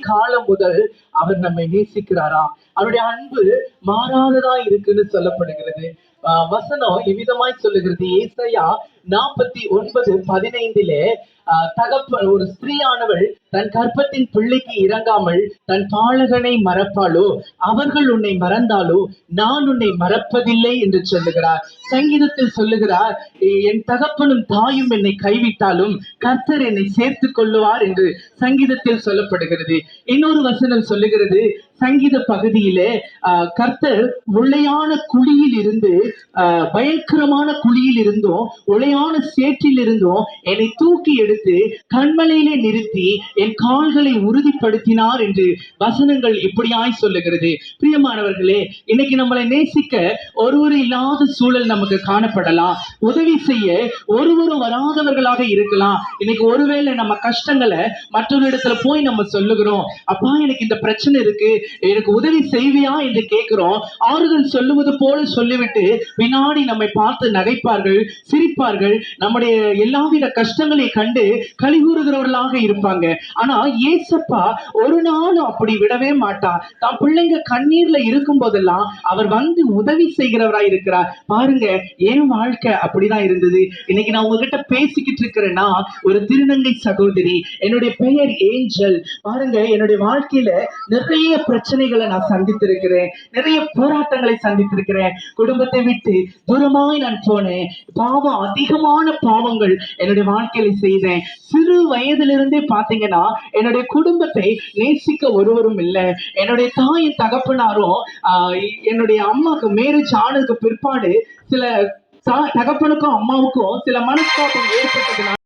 காலம் முதல் அவர் நம்மை நேசிக்கிறாரா அவருடைய அன்பு மாறாததா இருக்குன்னு சொல்லப்படுகிறது. ஆஹ் வசனம் எவ்விதமாய் சொல்லுகிறது. ஏசையா நாற்பத்தி ஒன்பது பதினைந்திலே ஆஹ் தகப்ப ஒரு ஸ்திரீயானவள் தன் கற்பத்தின் பிள்ளைக்கு இறங்காமல் தன் பாலகனை மறப்பாளோ? அவர்கள் உன்னை மறந்தாலோ? நான் உன்னை மறப்பதில்லை என்று சொல்லுகிறார். சங்கீதத்தில் சொல்லுகிறார் என் தகப்பனும் தாயும் என்னை கைவிட்டாலும் கர்த்தர் என்னை சேர்த்து கொள்ளுவார் என்று சங்கீதத்தில் சொல்லப்படுகிறது. இன்னொரு வசனம் சொல்லுகிறது. சங்கீத பகுதியிலே ஆஹ், கர்த்தர் உளையான குழியில் இருந்து ஆஹ், பயங்கரமான குழியில் இருந்தும் உளையான சேற்றிலிருந்தும் என்னை தூக்கி எடுத்து கண்மலையிலே நிறுத்தி என் கால்களை உறுதிப்படுத்தினார் என்று வசனங்கள் இப்படியாய் சொல்லுகிறது. பிரியமானவர்களே இன்னைக்கு நம்மளை நேசிக்க ஒருவர் இல்லாத சூழல் நமக்கு காணப்படலாம். உதவி செய்ய ஒருவரும் வராதவர்களாக இருக்கலாம். இன்னைக்கு ஒருவேளை நம்ம கஷ்டங்களை மற்றொரு இடத்துல போய் நம்ம சொல்லுகிறோம். அப்பா எனக்கு இந்த பிரச்சனை இருக்கு. எனக்கு உதவி செய்வியா என்று கேட்கிறோம். ஆறுதல் சொல்லுவது போல சொல்லிவிட்டு பின்னாடி நம்மை பார்த்து நகைப்பார்கள் சிரிப்பார்கள். இருப்பார்கள் நம்முடைய எல்லாவித கஷ்டங்களை கண்டு கலிகூறுகிறவர்களாக இருப்பாங்க. ஆனா ஏசப்பா ஒரு நாளும் அப்படி விடவே மாட்டார் தான் பிள்ளைங்க கண்ணீர்ல இருக்கும் போதெல்லாம் அவர் வந்து உதவி செய்கிறவரா இருக்கிறார். பாருங்க என் வாழ்க்கை அப்படிதான் இருந்தது. இன்னைக்கு நான் உங்ககிட்ட பேசிக்கிட்டு இருக்கிறேன்னா ஒரு திருநங்கை சகோதரி என்னுடைய பெயர் ஏஞ்சல். பாருங்க என்னுடைய வாழ்க்கையில நிறைய பிரச்சனைகளை நான் சந்தித்திருக்கிறேன். நிறைய போராட்டங்களை சந்தித்திருக்கிறேன். குடும்பத்தை விட்டு தூரமாய் நான் போனேன். பாவம் அதிக அதிகமான பாவங்கள் என்னுடைய வாழ்க்கையில செய்தேன். சிறு வயதிலிருந்தே பாத்தீங்கன்னா என்னுடைய குடும்பத்தை நேசிக்க ஒருவரும் இல்லை. என்னுடைய தாயின் தகப்பனாரும் ஆஹ் என்னுடைய அம்மாவுக்கு மேரேஜ் ஆனதுக்கு பிற்பாடு சில தகப்பனுக்கும் அம்மாவுக்கும் சில மனஸ்தாபம் ஏற்பட்டதுனால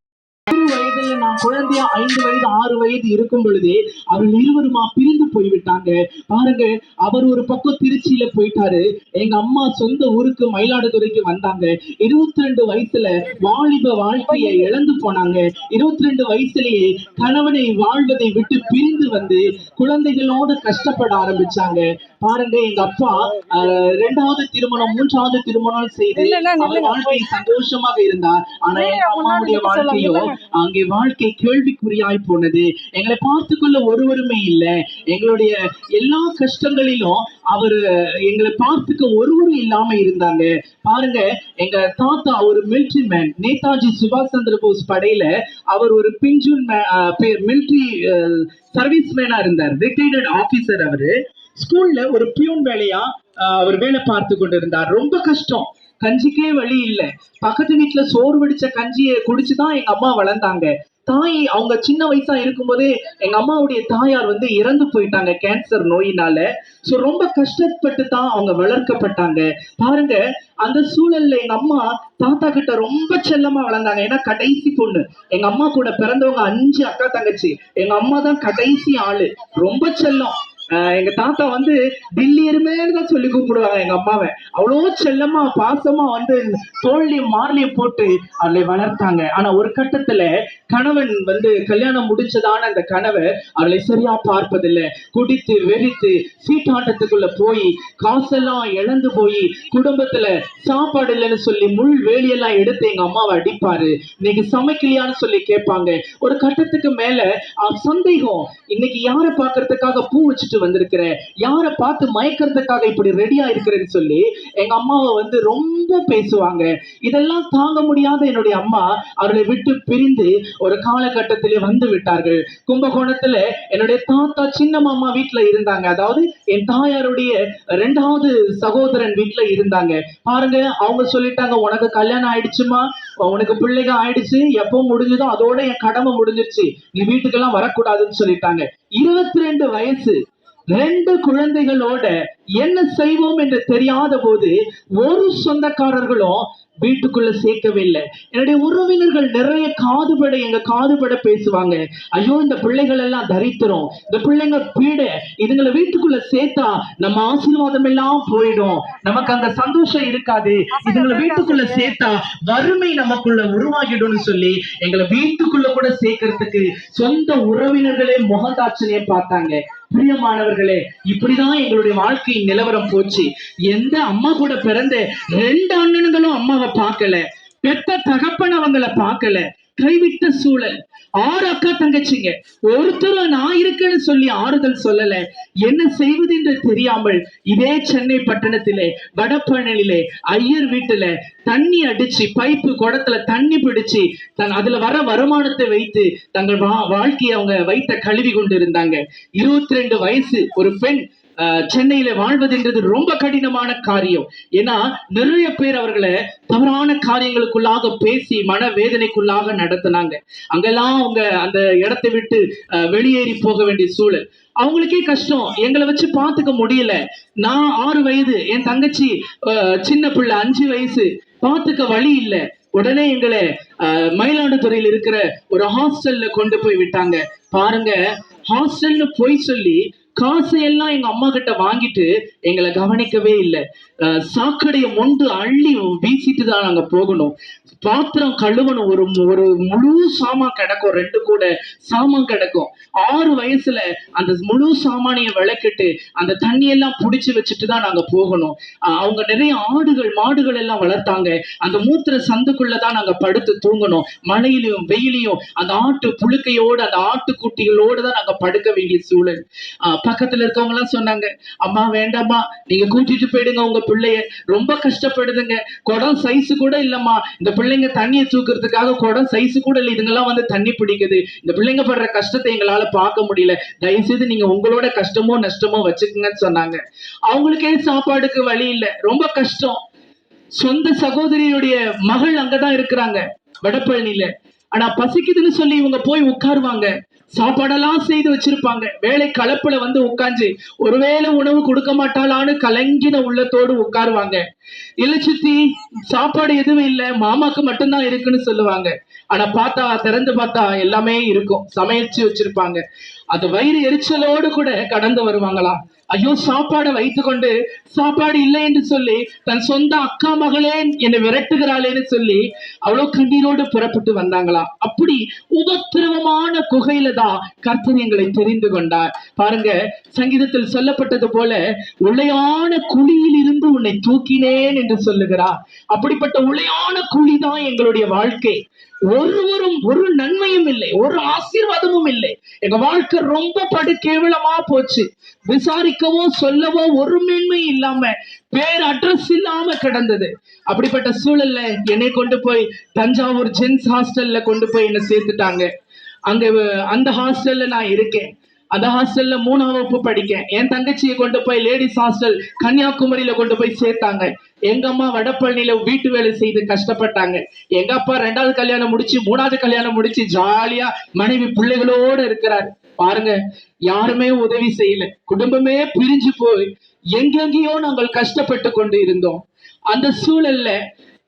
வயதுல நான் குழந்தையா ஐந்து வயது ஆறு வயது இருக்கும் பொழுதே அவர்கள் இருவருமா பிரிந்து போய்விட்டாங்க? பாருங்க அவர் ஒரு பக்கம் திருச்சியில போயிட்டாரு. எங்க அம்மா சொந்த ஊருக்கு மயிலாடுதுறைக்கு வந்தாங்க. இருபத்தி ரெண்டு வயசுல வாலிப வாழ்க்கையை இழந்து போனாங்க. இருபத்தி ரெண்டு வயசுலயே கணவனை வாழ்வதை விட்டு பிரிந்து வந்து குழந்தைகளோட கஷ்டப்பட ஆரம்பிச்சாங்க. பாருங்க எங்க அப்பா ஆஹ், இரண்டாவது திருமணம் மூன்றாவது திருமணம் செய்து. வாழ்க்கை சந்தோஷமாக இருந்தார். ஆனா எங்க அம்மாவுடைய வாழ்க்கையோ. அங்கே வாழ்க்கை கேள்விக்குறியாய் போனது. எங்களை பார்த்துக்கொள்ள ஒருவருமே இல்லை. எங்களுடைய எல்லா கஷ்டங்களிலும் அவர் எங்களை பார்த்துக்க ஒருவரும் இல்லாம இருந்தாங்க. பாருங்க எங்க தாத்தா ஒரு மிலிட்ரி மேன் நேதாஜி சுபாஷ் சந்திர போஸ் படையில அவர் ஒரு பிஞ்சுன் மிலிட்ரி சர்வீஸ் மேனா இருந்தார். ரிட்டையர்ட் ஆபீசர் அவரு. ஸ்கூல்ல ஒரு பியூன் வேலையா அவர் வேலை பார்த்து கொண்டிருந்தார். ரொம்ப கஷ்டம். கஞ்சிக்கே வழி இல்லை. பக்கத்து வீட்டுல சோறு வடிச்ச கஞ்சியை குடிச்சுதான் எங்க அம்மா வளர்ந்தாங்க. தாய் அவங்க சின்ன வயசா இருக்கும்போதே எங்க அம்மாவுடைய தாயார் வந்து இறந்து போயிட்டாங்க கேன்சர் நோயினால. சோ ரொம்ப கஷ்டப்பட்டு தான் அவங்க வளர்க்கப்பட்டாங்க. பாருங்க அந்த சூழல்ல எங்க அம்மா தாத்தா கிட்ட ரொம்ப செல்லமா வளர்ந்தாங்க. ஏன்னா கடைசி பொண்ணு. எங்க அம்மா கூட பிறந்தவங்க அஞ்சு அக்கா தங்கச்சி. எங்க அம்மா தான் கடைசி ஆளு. ரொம்ப செல்லம். எங்க தாத்தா வந்து டில்லி தான் சொல்லி கூப்பிடுவாங்க எங்க அம்மாவை. அவ்வளோ செல்லமா பாசமா வந்து தோல்லையும் மார்லையும் போட்டு அவளை வளர்த்தாங்க. ஆனா ஒரு கட்டத்துல கணவன் வந்து கல்யாணம் முடிச்சதான அந்த கனவை அவளை சரியா பார்ப்பதில்லை. குடித்து வெறித்து சீட்டாட்டத்துக்குள்ள போய் காசெல்லாம் இழந்து போய் குடும்பத்துல சாப்பாடு இல்லைன்னு சொல்லி முள் வேலியெல்லாம் எடுத்து எங்க அம்மாவை அடிப்பாரு. இன்னைக்கு சமைக்கலையான்னு சொல்லி கேட்பாங்க. ஒரு கட்டத்துக்கு மேல சந்தேகம். இன்னைக்கு யாரை பாக்குறதுக்காக பூ வச்சுட்டு வந்திருக்கிற யாரை பார்த்து மயக்கிறதுக்காக இப்படி ரெடியா இருக்கிறேன்னு சொல்லி எங்க அம்மாவை வந்து ரொம்ப பேசுவாங்க. இதெல்லாம் தாங்க முடியாத என்னுடைய அம்மா அவர்களை விட்டு பிரிந்து ஒரு காலகட்டத்திலே வந்து விட்டார்கள். கும்பகோணத்துல என்னுடைய தாத்தா சின்ன மாமா வீட்டுல இருந்தாங்க. அதாவது என் தாயாருடைய ரெண்டாவது சகோதரன் வீட்டுல இருந்தாங்க. பாருங்க அவங்க சொல்லிட்டாங்க உனக்கு கல்யாணம் ஆயிடுச்சுமா? உனக்கு பிள்ளைங்க ஆயிடுச்சு. எப்போ முடிஞ்சதோ அதோட என் கடமை முடிஞ்சிருச்சு. நீ வீட்டுக்கெல்லாம் வரக்கூடாதுன்னு சொல்லிட்டாங்க. இருபத்தி ரெண்டு வயசு ரெண்டு குழந்தைகளோட என்ன செய்வோம் என்று தெரியாத போது ஒரு சொந்தக்காரர்களும் வீட்டுக்குள்ள சேர்க்கவே இல்லை என்னுடைய உறவினர்கள் நிறைய காதுபட எங்க காதுபட பேசுவாங்க. ஐயோ இந்த பிள்ளைகள் எல்லாம் தரித்திரம். இந்த பிள்ளைங்க பீட. இதுங்களை வீட்டுக்குள்ள சேர்த்தா நம்ம ஆசீர்வாதம் எல்லாம் போயிடும். நமக்கு அந்த சந்தோஷம் இருக்காது. இதுங்களை வீட்டுக்குள்ள சேர்த்தா வறுமை நமக்குள்ள உருவாகிடும்னு சொல்லி எங்களை வீட்டுக்குள்ள கூட சேர்க்கறதுக்கு சொந்த உறவினர்களே முகதாட்சணையே பார்த்தாங்க. பிரியமானவர்களே இப்படிதான் எங்களுடைய வாழ்க்கையின் நிலவரம் போச்சு. எந்த அம்மா கூட பிறந்த ரெண்டு அண்ணனுங்களும் அம்மாவை பார்க்கல. பெத்த தகப்பன் அவங்கள பார்க்கல. கைவிட்ட சூழல். ஆறு அக்கா தங்கச்சிங்க. ஒருத்தரும் நான் இருக்கேன்னு சொல்லி ஆறுதல் சொல்லல. என்ன செய்வது என்று தெரியாமல் இதே சென்னை பட்டணத்திலே வடபழனிலே ஐயர் வீட்டுல தண்ணி அடிச்சு பைப்பு குடத்துல தண்ணி பிடிச்சு தன் அதுல வர வருமானத்தை வைத்து தங்கள் வா- வாழ்க்கையை அவங்க வைத்த கழுவி கொண்டு இருந்தாங்க இருபத்தி ரெண்டு வயசு ஒரு பெண் சென்னையில வாழ்வதுன்றது ரொம்ப கடினமான காரியம். ஏன்னா நிறைய பேர் அவர்களை தவறான காரியங்களுக்குள்ளாக பேசி மன வேதனைக்குள்ளாக நடத்தினாங்க. அங்கெல்லாம் அவங்க அந்த இடத்தை விட்டு வெளியேறி போக வேண்டிய சூழல். அவங்களுக்கே கஷ்டம். எங்களை வச்சு பார்த்துக்க முடியல. நான் ஆறு வயது என் தங்கச்சி சின்ன பிள்ளை அஞ்சு வயசு. பார்த்துக்க வழி இல்லை. உடனே எங்களை ஆஹ், மயிலாடுதுறையில் இருக்கிற ஒரு ஹாஸ்டல்ல கொண்டு போய் விட்டாங்க. பாருங்க ஹாஸ்டல்னு போய் சொல்லி காசை எல்லாம் எங்க அம்மா கிட்ட வாங்கிட்டு எங்களை கவனிக்கவே இல்லை. சாக்கடையை மொண்டு அள்ளி வீசிட்டு தான் நாங்கள் போகணும். பாத்திரம் கழுவணும். ஒரு ஒரு முழு சாமான் கிடக்கும். ரெண்டு கூட சாமான் கிடக்கும். ஆறு வயசுல அந்த முழு சாமானிய விளக்கிட்டு அந்த தண்ணியெல்லாம் புடிச்சு வச்சுட்டு தான் நாங்க போகணும். அவங்க நிறைய ஆடுகள் மாடுகள் எல்லாம் வளர்த்தாங்க. அந்த மூத்திர சந்துக்குள்ள தான் நாங்க படுத்து தூங்கணும். மழையிலையும் வெயிலையும் அந்த ஆட்டு புழுக்கையோடு அந்த ஆட்டுக்குட்டிகளோடு தான் நாங்க படுக்க வேண்டிய சூழல். ஆஹ் பக்கத்துல எல்லாம் சொன்னாங்க அம்மா வேண்டாமா நீங்க கூட்டிட்டு போயிடுங்க உங்க பிள்ளைய ரொம்ப கஷ்டப்படுதுங்க. குடம் சைஸ் கூட இல்லம்மா. இந்த பிள்ளைங்க தண்ணியை தூக்குறதுக்காக குடம் சைஸ் கூட இல்லை. இதுங்கெல்லாம் வந்து தண்ணி பிடிக்குது. இந்த பிள்ளைங்க படுற கஷ்டத்தை எங்களால பார்க்க முடியல. தயவு செய்து நீங்க உங்களோட கஷ்டமோ நஷ்டமோ வச்சுக்கோங்கன்னு சொன்னாங்க. அவங்களுக்கே சாப்பாடுக்கு வழி இல்லை? ரொம்ப கஷ்டம். சொந்த சகோதரியுடைய மகள் அங்கதான் இருக்கிறாங்க. வடப்பழனில ஆனா பசிக்குதுன்னு சொல்லி இவங்க போய் உட்காருவாங்க. சாப்பாடெல்லாம் செய்து வச்சிருப்பாங்க. வேலை கலப்புல வந்து உட்கார்ந்து ஒருவேளை உணவு கொடுக்க மாட்டாளான்னு கலங்கின உள்ளத்தோடு உட்காருவாங்க. இல்ல சித்தி சாப்பாடு எதுவும் இல்ல. மாமாக்கு மட்டும்தான் இருக்குன்னு சொல்லுவாங்க. ஆனா பார்த்தா திறந்து பார்த்தா எல்லாமே இருக்கும். சமைச்சு வச்சிருப்பாங்க. அது வயிறு எரிச்சலோடு கூட கடந்து வருவாங்களா? ஐயோ சாப்பாடை வைத்துக்கொண்டு சாப்பாடு இல்லை என்று சொல்லி தன் சொந்த அக்கா மகளே என்னை விரட்டுகிறாளேன்னு சொல்லி அவ்வளவு கண்ணீரோடு புறப்பட்டு வந்தாங்களா? அப்படி உபத்திரவமான குகையில தான் கர்த்தர் எங்களை தெரிந்து கொண்டார். பாருங்க சங்கீதத்தில் சொல்லப்பட்டது போல உளையான குழியில் இருந்து உன்னை தூக்கினேன் என்று சொல்லுகிறார். அப்படிப்பட்ட உளையான குழி தான் எங்களுடைய வாழ்க்கை. ஒருவரும் ஒரு நன்மையும் இல்லை ஒரு ஆசீர்வாதமும் இல்லை. எங்க வாழ்க்கை ரொம்ப படு கேவலமா போச்சு. விசாரிக்கவோ சொல்லவோ ஒரு மேன்மை இல்லாம பேர் அட்ரஸ் இல்லாம கிடந்தது. அப்படிப்பட்ட சூழல்ல என்னை கொண்டு போய் தஞ்சாவூர் ஜென்ஸ் ஹாஸ்டல்ல கொண்டு போய் என்னை சேர்த்துட்டாங்க. அங்க அந்த ஹாஸ்டல்ல நான் இருக்கேன். அந்த ஹாஸ்டல்ல மூணாம் வகுப்பு படிக்க. என் தங்கச்சியை கொண்டு போய் லேடிஸ் ஹாஸ்டல் கன்னியாகுமரியில கொண்டு போய் சேர்த்தாங்க. எங்க அம்மா வடப்பழனியில வீட்டு வேலை செய்து கஷ்டப்பட்டாங்க. எங்க அப்பா ரெண்டாவது கல்யாணம் முடிச்சு மூணாவது கல்யாணம் முடிச்சு ஜாலியா மனைவி பிள்ளைகளோட இருக்கிறார். பாருங்க யாருமே உதவி செய்யல. குடும்பமே பிரிஞ்சு போய் எங்கெங்கேயோ நாங்கள் கஷ்டப்பட்டு கொண்டு இருந்தோம். அந்த சூழல்ல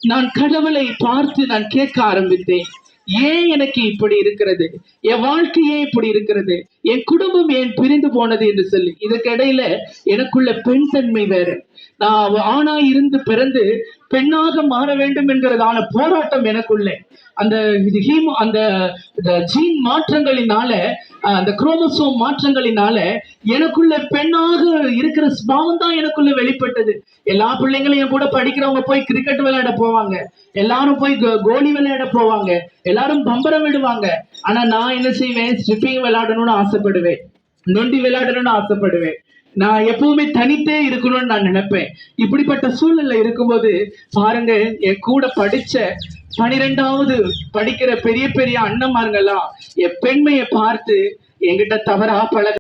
நான் கடவுளை பார்த்து நான் கேட்க ஆரம்பித்தேன். ஏன் எனக்கு இப்படி இருக்கிறது? என் வாழ்க்கையே இப்படி இருக்கிறது? என் குடும்பம் ஏன் பிரிந்து போனது என்று சொல்லி. இதுக்கிடையில எனக்குள்ள பெண் தன்மை வேற. நான் ஆணா இருந்து பிறந்து பெண்ணாக மாற வேண்டும் என்கிறதான போராட்டம் எனக்குள்ளே. அந்த இது ஹீம் அந்த ஜீன் மாற்றங்களினால அந்த குரோமசோம் மாற்றங்களினால எனக்குள்ள பெண்ணாக இருக்கிற ஸ்பாவம் தான் எனக்குள்ள வெளிப்பட்டது. எல்லா பிள்ளைங்களும் என் கூட படிக்கிறவங்க போய் கிரிக்கெட் விளையாட போவாங்க. எல்லாரும் போய் கோலி விளையாட போவாங்க. எல்லாரும் பம்பரம் விடுவாங்க. ஆனா நான் என்ன செய்வேன்? ஸ்ட்ரிப்பிங் விளையாடணும்னு ஆசை ஆசைப்படுவேன். நொண்டி விளையாடணும்னு ஆசைப்படுவேன். நான் எப்பவுமே தனித்தே இருக்கணும்னு நான் நினைப்பேன். இப்படிப்பட்ட சூழ்நிலை இருக்கும்போது பாருங்க என் கூட படிச்ச பனிரெண்டாவது படிக்கிற பெரிய பெரிய அண்ணன்மார்கள்லாம் என் பெண்மையை பார்த்து என்கிட்ட தவறா பழக